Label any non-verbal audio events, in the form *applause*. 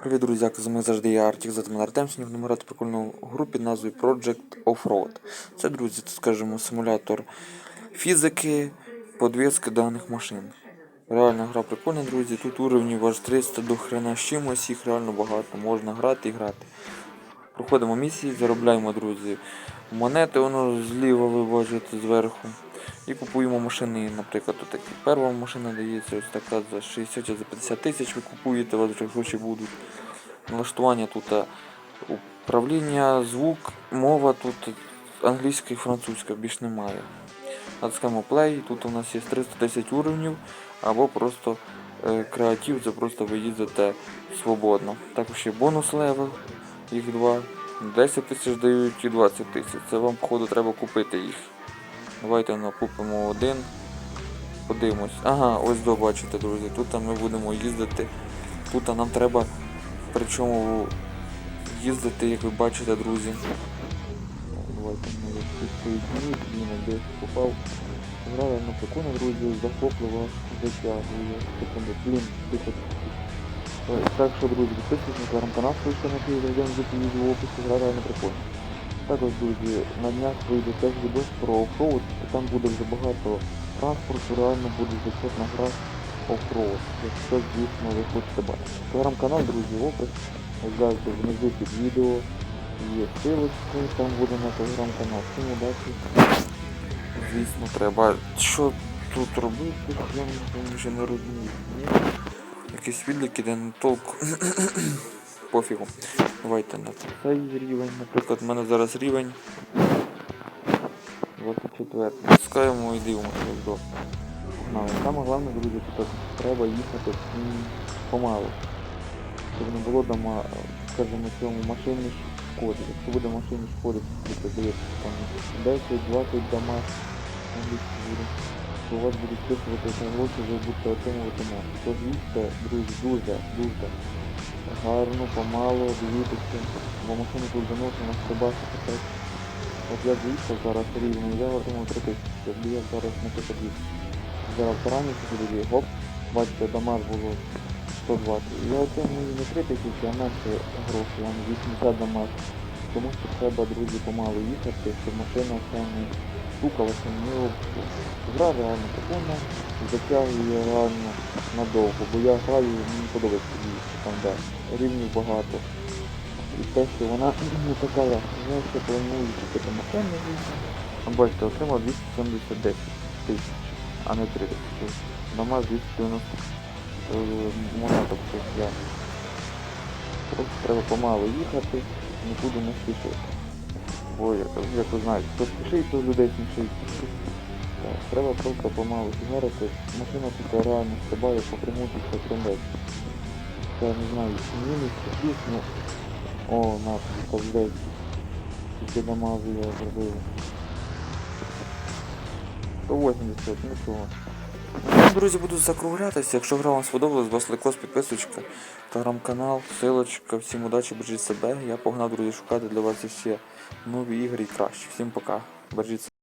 Привіт, друзяки, з вами завжди я Артік, за мене Артем. Сьогодні будемо грати прикольну гру під назвою Project Offroad. Це, друзі, це, скажімо, симулятор фізики, подвіски даних машин. Реальна гра прикольна, друзі. Тут уровнів аж 300 до хрена з чимось, їх реально багато. Можна грати і грати. Проходимо місії, заробляємо, друзі, монети, воно зліва ви зверху. І купуємо машини, наприклад, тут. Перша машина дається ось така за 60 чи за 50 тисяч ви купуєте, у вас вже гроші будуть. Налаштування тут управління, звук, мова тут англійська і французька, більш немає. Натискаємо play, тут у нас є 310 уровнів, або просто е, креатив, це просто ви їздите свободно. Також є бонус левел, їх два. 10 тисяч дають і 20 тисяч. Це вам, походу, треба купити їх. Давайте ну, купимо один. Подивимось. Ага, ось до бачите, друзі. Тут ми будемо їздити. Тут нам треба причому їздити, як ви бачите, друзі. Давайте відкрити дні, десь попав. Грали на прикольно, друзі, захопливо затягує. Секунду, блін, тихо. Так що, друзі, підписуйтесь на телеграм-канал, ссылка на зайдемо в відео в описі, гра реально прикольно. Також, друзі, на днях вийде теж відос про оффроуд, там буде вже багато транспорту, реально буде зачетна гра оффроуд. Якщо, звісно, ви хочете бачити. Телеграм-канал, друзі, опис. Гляньте внизу під відео. Є ссылочка, там буде на телеграм-канал. Всім удачі. Звісно, треба. Що тут робити? Я вже не розумію. Ні? Якийсь відлік іде на толку. *coughs* Пофігу. Давайте на цей рівень. Наприклад, в мене зараз рівень 24. Натискаємо і дивимося до. Саме головне, друзі, тут треба їхати помалу. Щоб не було дома, скажімо, цьому машині шкоди. Якщо буде машині шкоди, то здається, там 10-20 дома англійські буде, то у вас будуть списувати на гроші, ви будете отримувати мову. Тож їдьте, друзі, дуже, дуже гарно, помало, дивіться, бо машину тут заносимо, стрибати так. От я заїхав зараз рівно, я отримав 3 тисячі, якби я зараз на 500 Зараз раніше сюди, гоп, бачите, дамаг було 120. Я отримую не 3 тисячі, а менше грошей, а 80 дамаг. Тому що треба, друзі, помалу їхати, щоб машина вся не стукалася, не. Гра реально прикольна, затягує реально надовго, бо я граю, мені подобається їсти там, де рівнів багато. І те, що вона *clears throat* не така. Я ще планую купити машину. Бачите, отримав 279 тисяч, а не 3 тисячі. Дома 290 е, монеток я. Просто треба помалу їхати, нікуди не спішити. Бо, як, ви знаєте, хто спішить, то людей смішить. Треба просто помалу сігарити. Машина тут реально стрибає по примусі це трендець. Це не знаю, мінус, плюс, ну. О, на, ковдець. Тільки дамазу я зробив. 180, нічого. Друзі, буду закруглятися. Якщо гра вам сподобалась, вас лайкос, підписочка, телеграм-канал, силочка. Всім удачі, бережіть себе. Я погнав, друзі, шукати для вас ще нові ігри і краще. Всім пока. Бережіть себе.